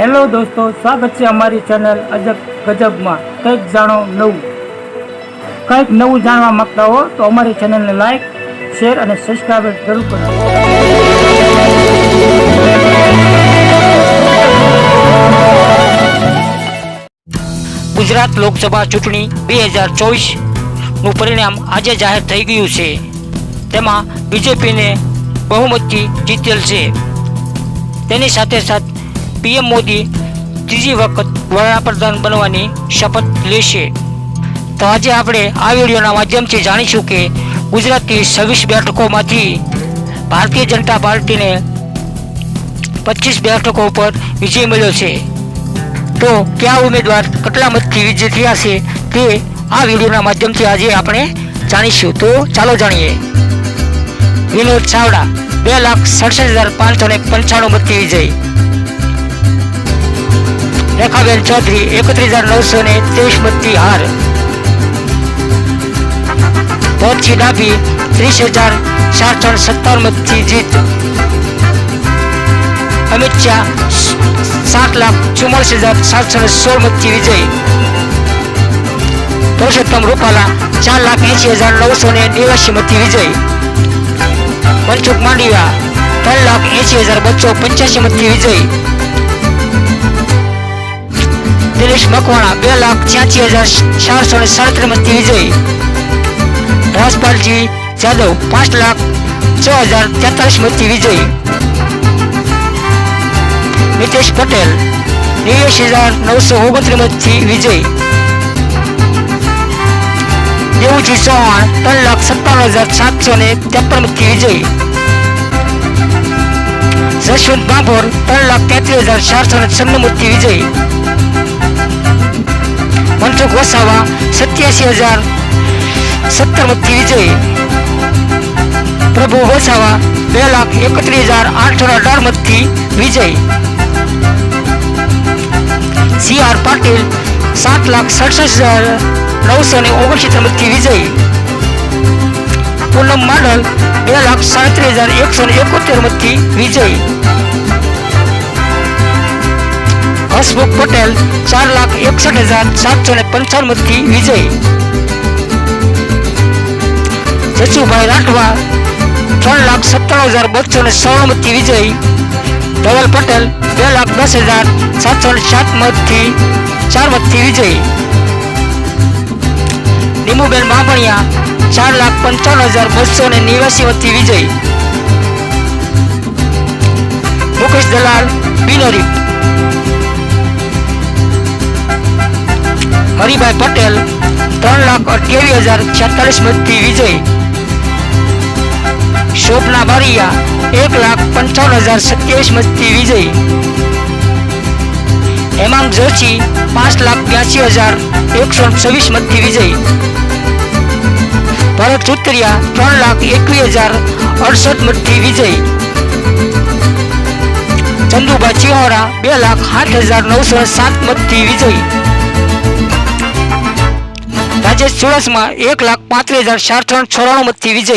Hello દોસ્તો, સ્વાગત છે અમારી ચેનલ અજબ ગજબમાં. કંઈક જાણો નવું. કંઈક નવું જાણવા માંગતા હો તો અમારી ચેનલને લાઈક, શેર અને સબસ્ક્રાઈબ જરૂર કરો. ગુજરાત લોકસભા ચૂંટણી બે હજાર ચોવીસનું પરિણામ આજે જાહેર થઈ ગયું છે. તેમાં બીજેપીને બહુમતી જીતેલ છે. તેની સાથે સાથ પીએમ મોદી ત્રીજી વખત વડાપ્રધાન બનવાની શપથ લેશે. તો આજે આપણે આ વિડીયોના માધ્યમથી જાણીશું કે ગુજરાતની છવ્વીસ બેઠકોમાંથી ભારતીય જનતા પાર્ટીને પચીસ બેઠકો ઉપર વિજય મળ્યો છે. તો કયા ઉમેદવાર કેટલા મતથી વિજય થયા છે તે આ વિડીયોના માધ્યમથી આજે આપણે જાણીશું. તો ચાલો જાણીએ. વિનોદ ચાવડા, બે લાખ સડસઠ હજાર પાંચસો ને પંચાણું મતથી વિજય. રેખાબેન ચૌધરી, એકત્રીસ હજાર નવસો ને ત્રેવીસ મતથી હાર. ભરતસિંહ ડાભી ત્રીસ હજાર ચારસો સત્તાવન મતથી જીત. અમિત શાહ, સાત લાખ ચુમ્માલીસ હજાર સાતસો સોળ મતથી વિજય. પુરુષોત્તમ રૂપાલા, ચાર લાખ એંશી હજાર નવસો ને નેવાસી મતથી વિજય. મનસુખ માંડવિયા, ત્રણ લાખ એંશી હજાર બસો પંચ્યાસી મતથી વિજય. દિનેશ મકવાણા, બે લાખ છ્યાસી હજાર ચારસો ને સાડત્રીસ વિજય. રાજપાલજી જાદવ, પાંચ લાખ છ હજાર તેતાલીસ મતથી વિજય. નીતિશ પટેલ નેવ્યાસી હજાર નવસો ઓગણત્રીસ મતથી વિજય. દેવુજી ચૌહાણ, ત્રણ લાખ સત્તાવન હજાર સાતસો ને ત્રેપન મતથી વિજય. જશવંત બાંભોર, ત્રણ લાખ તેત્રીસ હજાર ચારસો ને છન્નું મતથી વિજય. વસાવા સત્યાસી હજાર સત્તર મતથી વિજય. પ્રભુ વસાવા બે લાખ એકત્રીસ હજાર આઠસો અઢાર મતથી વિજય. સી આર પાટીલ સાત લાખ સડસઠ હજાર નવસો ને ઓગણસિત્તેર મતથી વિજય. પૂનમ માડલ બે લાખ સાડત્રીસ હજાર એકસો ને એકોતેર મતથી વિજય. હસમુખ પટેલ ચાર લાખ એકસઠ હજાર સાતસો ને પંચાવન મતથી વિજય. જસુભાઈ રાઠવા ત્રણ લાખ સત્તાણું હજાર બસો ને સોળ મતથી વિજય. ધવલ પટેલ બે લાખ દસ હજાર સાતસો ને સાત મતથી ચાર મતથી વિજય. નીમુબેન બામણિયા ચાર લાખ પંચાવન હજાર બસો ને નેવ્યાસી મતથી વિજય. મુકેશ દલાલ, બિનોરી. હરિભાઈ પટેલ, ત્રણ લાખ અઠ્યાવીસ હજાર છેતાલીસ મતથી વિજય. શોભના બારિયા, એક લાખ પંચાવન હજાર સત્યાવીસ મતથી વિજય. હેમાંગ જોશી, પાંચ લાખ બ્યાસી હજાર એકસો છવ્વીસ મતથી વિજય. ભરત ચુતરિયા ત્રણ લાખ એકવીસ હજાર અડસઠ મતથી વિજય. ચંદુભાઈ ચિહોરા, બે લાખ આઠ હજાર નવસો સાત મતથી વિજય. રાજેશ ચુડાસમા એક લાખ પાંત્રીસ હજાર ચારસો ચોરાણું મતથી વિજય.